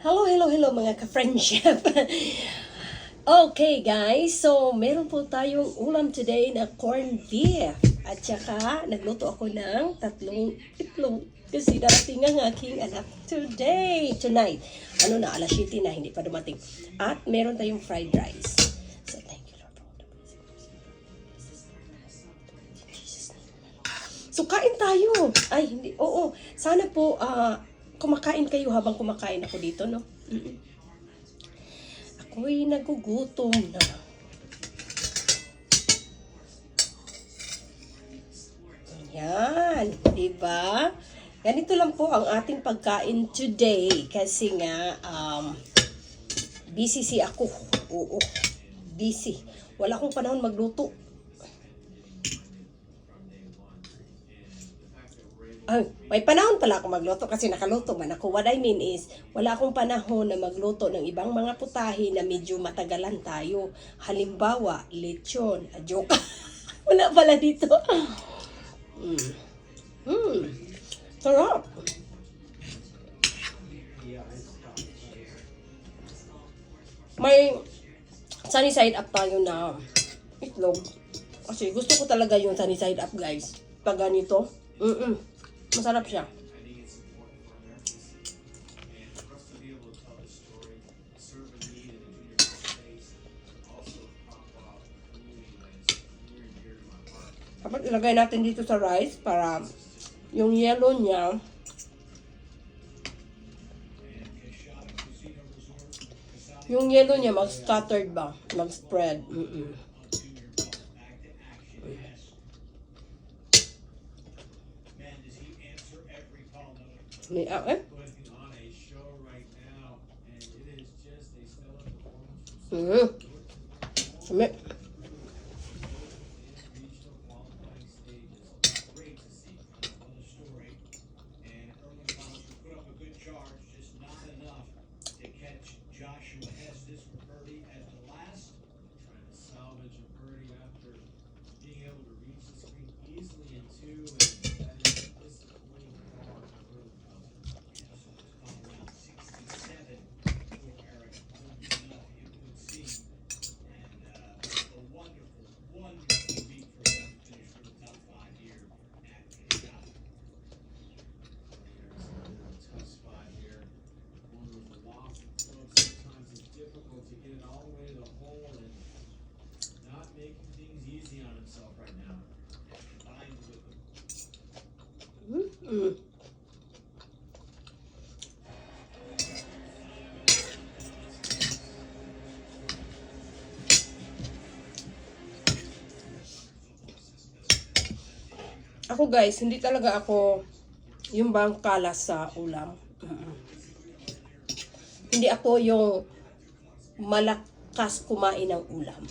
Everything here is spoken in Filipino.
Hello, hello, hello mga ka-friendship. okay guys, so meron po tayong ulam today na corned beef. At saka nagluto ako ng tatlong itlog kasi darating ang aking anak today, tonight. Ano na, alas 7 na, hindi pa dumating. At meron tayong fried rice. So thank you Lord. So kain tayo. Ay, hindi. Oo. Sana po ah, kumakain kayo habang kumakain ako dito, no? Mm-mm. Ako'y nagugutom na. Yan, di ba? Ganito lang po ang ating pagkain today kasi nga um, busy si ako. Oo, busy. Wala akong panahon magluto. Ay, may panahon pala ako magluto kasi nakaluto man ako. What I mean is, wala akong panahon na magluto ng ibang mga putahe na medyo matagalan tayo. Halimbawa, lechon. Ah, joke. wala pala dito. Mm. Mm. Sarap. May sunny side up tayo na itlog. Kasi gusto ko talaga yung sunny side up, guys. Pag ganito, mm masarap siya. Dapat ilagay natin dito sa rice para yung yellow niya yung yellow niya mag-scattered ba? Mag-spread. Mm-mm. May, Excuse me. Eh? Mm-hmm. Oh. Ooh. Ako guys, hindi talaga ako yung bang kalas sa ulam. Mm-mm. Hindi ako yung malakas kumain ng ulam.